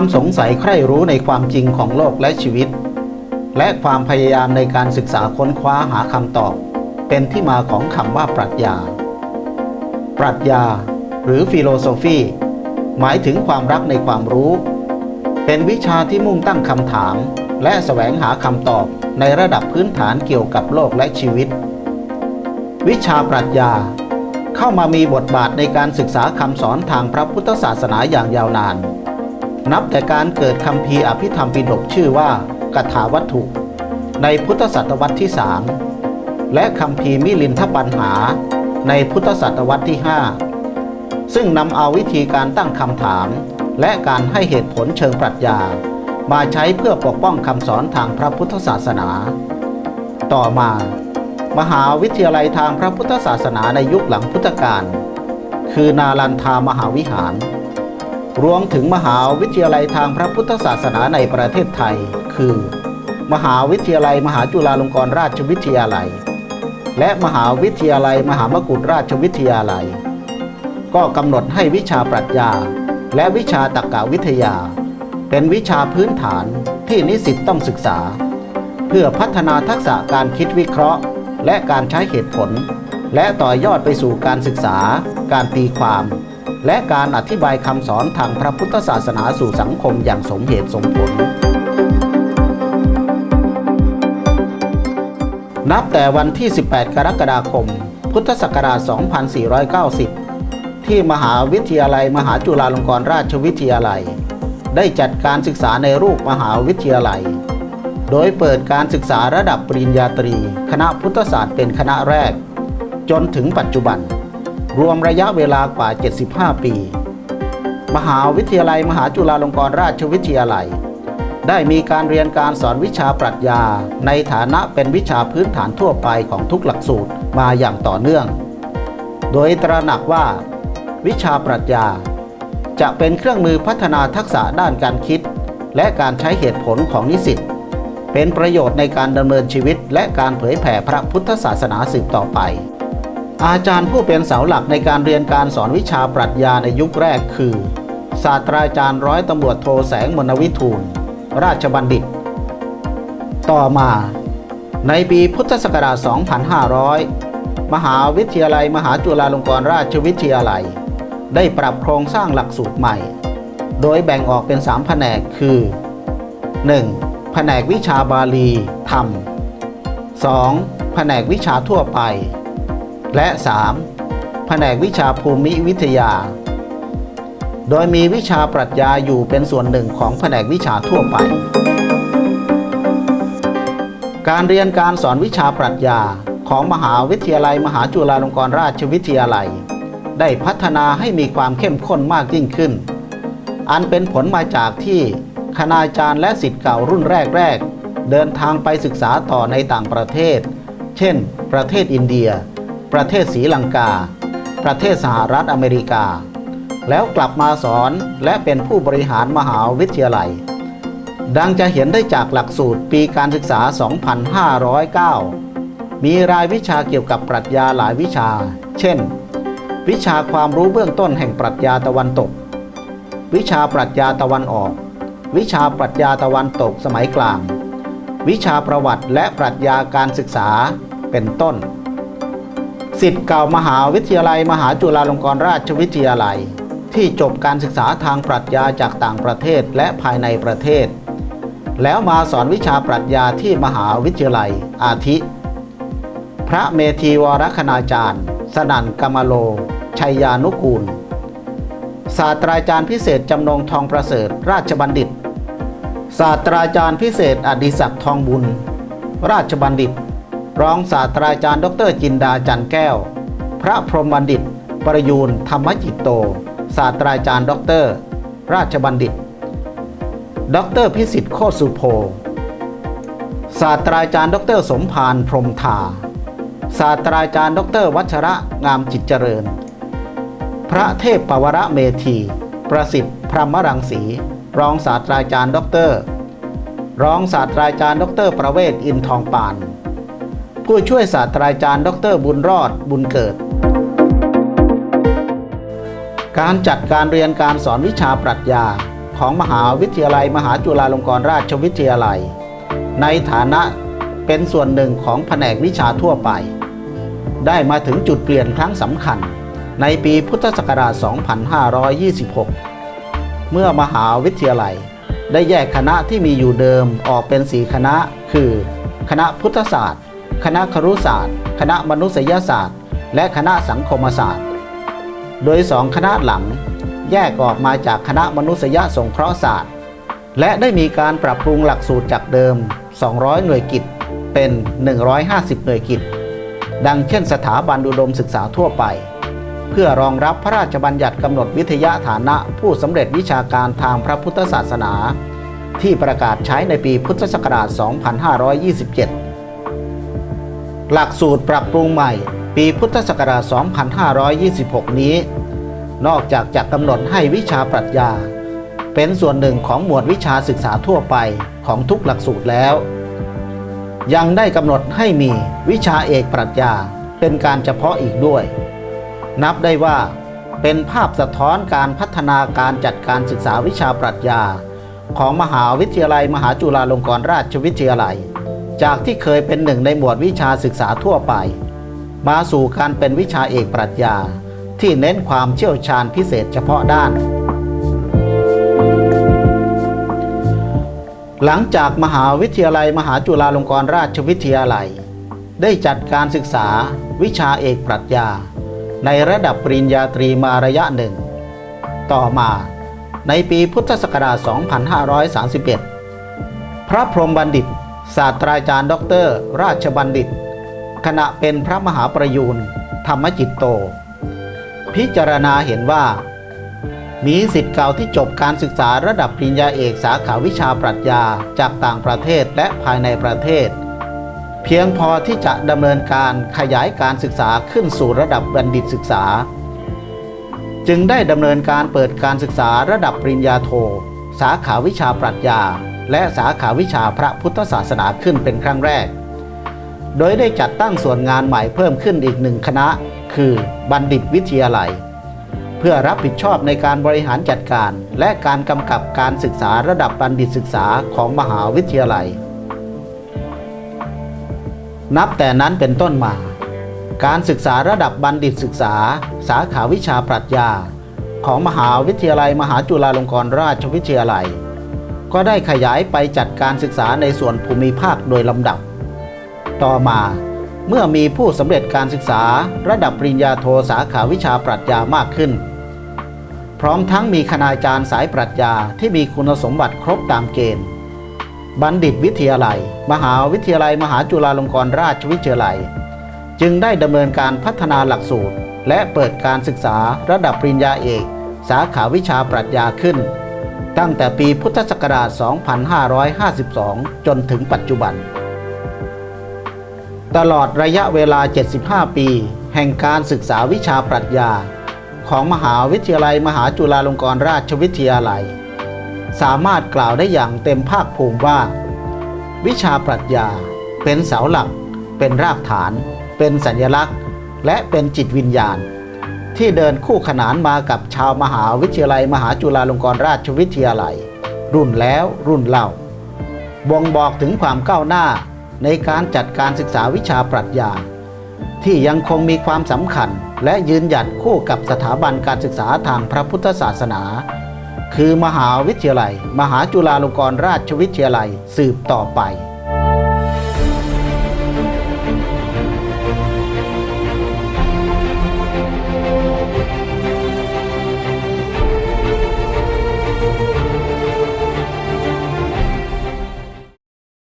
ความสงสัยใคร่รู้ในความจริงของโลกและชีวิต และความพยายามในการศึกษาค้นคว้าหาคำตอบ เป็นที่มาของคำว่าปรัชญา ปรัชญา หรือฟิโลโซฟีหมายถึงความรักในความรู้ เป็นวิชาที่มุ่งตั้งคำถาม และแสวงหาคำตอบในระดับพื้นฐานเกี่ยวกับโลกและชีวิต วิชาปรัชญา เข้ามามีบทบาทในการศึกษาคำสอนทางพระพุทธศาสนาอย่างยาวนาน นับแต่การเกิดคำพีอภิธรรมปิฎกชื่อว่ากถาวัตถุ ในพุทธศตวรรษที่3และคำพีมิลินทปัญหา ในพุทธศตวรรษที่ 5 ซึ่งนำเอาวิธีการตั้งคำถาม และการให้เหตุผลเชิงปรัชญา มาใช้เพื่อปกป้องคำสอนทางพระพุทธศาสนา ต่อมา มหาวิทยาลัยทางพระพุทธศาสนาในยุคหลังพุทธกาลคือนาลันทามหาวิหาร รวมถึงมหาวิทยาลัยทางพระพุทธศาสนาในประเทศไทย คือ มหาวิทยาลัยมหาจุฬาลงกรณราชวิทยาลัย และมหาวิทยาลัยมหามกุฏราชวิทยาลัย ก็กำหนดให้วิชาปรัชญา และวิชาตรรกวิทยา เป็นวิชาพื้นฐานที่นิสิตต้องศึกษา เพื่อพัฒนาทักษะการคิดวิเคราะห์ และการใช้เหตุผล และต่อยอดไปสู่การศึกษา การตีความ และการอธิบายคำสอนทางพระพุทธศาสนาสู่สังคมอย่างสมเหตุสมผล นับแต่วันที่ 18 กรกฎาคม พุทธศักราช 2490 ที่มหาวิทยาลัยมหาจุฬาลงกรณราชวิทยาลัย ได้จัดการศึกษาในรูปมหาวิทยาลัย โดยเปิดการศึกษาระดับปริญญาตรี คณะพุทธศาสตร์เป็นคณะแรก จนถึงปัจจุบัน รวมระยะเวลากว่า 75 ปี มหาวิทยาลัยมหาจุฬาลงกรณราชวิทยาลัย ได้มีการเรียนการสอนวิชาปรัชญา ในฐานะเป็นวิชาพื้นฐานทั่วไปของทุกหลักสูตรมาอย่างต่อเนื่อง โดยตระหนักว่า วิชาปรัชญา จะเป็นเครื่องมือพัฒนาทักษะด้านการคิด และการใช้เหตุผลของนิสิตเป็นประโยชน์ในการดำเนินชีวิตและการเผยแผ่พระพุทธศาสนาสืบต่อไป อาจารย์ผู้เป็นเสาหลักในการเรียนการสอนวิชาปรัชญาในยุคแรกคือ ศาสตราจารย์ร้อยตำรวจโทแสงมนวิทูล ราชบัณฑิต ต่อมา ในปีพุทธศักราช 2500 มหาวิทยาลัยมหาจุฬาลงกรณราชวิทยาลัย ได้ปรับโครงสร้างหลักสูตรใหม่ โดยแบ่งออกเป็น 3 แผนกคือ 1. แผนกวิชาบาลี ธรรม 2. แผนกวิชาทั่วไป และ 3. แผนกวิชาภูมิวิทยา โดยมีวิชาปรัชญาอยู่เป็นส่วนหนึ่งของแผนกวิชาทั่วไป การเรียนการสอนวิชาปรัชญาของมหาวิทยาลัย มหาจุฬาลงกรณราชวิทยาลัย ได้พัฒนาให้มีความเข้มข้นมากยิ่งขึ้น อันเป็นผลมาจากที่คณาจารย์และสิทธิ์เก่ารุ่นแรก ๆ เดินทางไปศึกษาต่อในต่างประเทศ เช่น ประเทศอินเดีย ประเทศศรีลังกา ประเทศสหรัฐอเมริกา แล้วกลับมาสอนและเป็นผู้บริหารมหาวิทยาลัย ดังจะเห็นได้จากหลักสูตรปีการศึกษา 2509 มีรายวิชาเกี่ยวกับปรัชญาหลายวิชา เช่น วิชาความรู้เบื้องต้นแห่งปรัชญาตะวันตก วิชาปรัชญาตะวันออก วิชาปรัชญาตะวันตกสมัยกลาง วิชาประวัติและปรัชญาการศึกษาเป็นต้น สิทธิ์เก่ามหาวิทยาลัย มหาจุฬาลงกรณราชวิทยาลัย ที่จบการศึกษาทางปรัชญาจากต่างประเทศและภายในประเทศ แล้วมาสอนวิชาปรัชญาที่มหาวิทยาลัย อาทิ พระเมธีวรคณาจารย์ สนั่นกมโล ชัยยานุกูล ศาสตราจารย์พิเศษจำนงทองประเสริฐ ราชบัณฑิต ศาสตราจารย์พิเศษอดิศักดิ์ทองบุญ ราชบัณฑิต รองศาสตราจารย์ ดรจินดาจันแก้ว พระพรหมบัณฑิต ประยูนธรรมจิตโต ศาสตราจารย์ ดร ราชบัณฑิต ดรพิสิทธิ์โคสุโพศาสตราจารย์ ดร สมพานพรหมทาศาสตราจารย์ ดร วัชระงามจิตเจริญ พระเทพปวระเมธี ประสิทธิ์พรหมรังสี รองศาสตราจารย์ ดร รองศาสตราจารย์ ดร ประเวศอินทองปาน ผู้ช่วยศาสตราจารย์ ดร บุญรอด บุญเกิด การจัดการเรียนการสอนวิชาปรัชญาของมหาวิทยาลัย มหาจุฬาลงกรณราชวิทยาลัย ในฐานะเป็นส่วนหนึ่งของแผนกวิชาทั่วไป ได้มาถึงจุดเปลี่ยนครั้งสำคัญ ในปีพุทธศักราช 2526 เมื่อมหาวิทยาลัย ได้แยกคณะที่มีอยู่เดิมออกเป็น4คณะ คือ คณะพุทธศาสตร์ คณะครุศาสตร์ คณะมนุษยศาสตร์ และคณะสังคมศาสตร์ โดยสองคณะหลังแยกออกมาจากคณะมนุษยสงเคราะห์ศาสตร์ และได้มีการปรับปรุงหลักสูตรจากเดิม 200 หน่วยกิจเป็น 150 หน่วยกิจ ดังเช่นสถาบันอุดมศึกษาทั่วไป เพื่อรองรับพระราชบัญญัติกำหนดวิทยาฐานะผู้สำเร็จวิชาการทางพระพุทธศาสนา ที่ประกาศใช้ในปีพุทธศักราช 2527 หลักสูตรปรับปรุงใหม่ ปีพุทธศักราช 2526 นี้ นอกจากจะกำหนดให้วิชาปรัชญา เป็นส่วนหนึ่งของหมวดวิชาศึกษาทั่วไปของทุกหลักสูตรแล้ว ยังได้กำหนดให้มีวิชาเอกปรัชญาเป็นการเฉพาะอีกด้วย นับได้ว่าเป็นภาพสะท้อนการพัฒนาการจัดการศึกษาวิชาปรัชญา ของมหาวิทยาลัยมหาจุฬาลงกรณราชวิทยาลัย จากที่เคยเป็นหนึ่งในหมวดวิชาศึกษาทั่วไป มาสู่การเป็นวิชาเอกปรัชญา ที่เน้นความเชี่ยวชาญพิเศษเฉพาะด้าน หลังจากมหาวิทยาลัยมหาจุฬาลงกรณราชวิทยาลัย ได้จัดการศึกษาวิชาเอกปรัชญา ในระดับปริญญาตรีมาระยะหนึ่ง ต่อมาในปีพุทธศักราช 2531 พระพรหมบัณฑิต ศาสตราจารย์ด็อกเตอร์ราชบัณฑิต ขณะเป็นพระมหาประยูนธรรมจิตโต พิจารณาเห็นว่า มีสิทธิ์เก่าที่จบการศึกษาระดับปริญญาเอกสาขาวิชาปรัชญาจากต่างประเทศและภายในประเทศ เพียงพอที่จะดำเนินการขยายการศึกษาขึ้นสู่ระดับบัณฑิตศึกษา จึงได้ดำเนินการเปิดการศึกษาระดับปริญญาโท สาขาวิชาปรัชญา และสาขาวิชาพระพุทธศาสนาขึ้นเป็นครั้งแรก โดยได้จัดตั้งส่วนงานใหม่เพิ่มขึ้นอีกหนึ่งคณะ คือบัณฑิตวิทยาลัย เพื่อรับผิดชอบในการบริหารจัดการ และการกำกับการศึกษาระดับบัณฑิตศึกษาของมหาวิทยาลัย นับแต่นั้นเป็นต้นมา การศึกษาระดับบัณฑิตศึกษา สาขาวิชาปรัชญาของมหาวิทยาลัยมหาจุฬาลงกรณราชวิทยาลัย ก็ได้ขยายไปจัดการศึกษาในส่วนภูมิภาคโดยลำดับ ต่อมาเมื่อมีผู้สำเร็จการศึกษาระดับปริญญาโทสาขาวิชาปรัชญามากขึ้น พร้อมทั้งมีคณาจารย์สายปรัชญาที่มีคุณสมบัติครบตามเกณฑ์ บัณฑิตวิทยาลัย มหาวิทยาลัยมหาจุฬาลงกรณราชวิทยาลัย จึงได้ดำเนินการพัฒนาหลักสูตร และเปิดการศึกษาระดับปริญญาเอก สาขาวิชาปรัชญาขึ้น ตั้งแต่ปีพุทธศักราช 2552 จนถึงปัจจุบัน ตลอดระยะเวลา 75 ปี แห่งการศึกษาวิชาปรัชญา ของมหาวิทยาลัยมหาจุฬาลงกรณราชวิทยาลัย สามารถกล่าวได้อย่างเต็มภาคภูมิว่า วิชาปรัชญา เป็นเสาหลัก เป็นรากฐาน เป็นสัญลักษณ์ และเป็นจิตวิญญาณ ที่เดินคู่ขนานมากับชาวมหาวิทยาลัย มหาจุฬาลงกรณราชวิทยาลัย รุ่นแล้วรุ่นเล่าบ่งบอกถึงความก้าวหน้าในการจัดการศึกษาวิชาปรัชญา ที่ยังคงมีความสำคัญและยืนหยัดคู่กับสถาบันการศึกษาทางพระพุทธศาสนา คือมหาวิทยาลัย มหาจุฬาลงกรณราชวิทยาลัยสืบต่อไป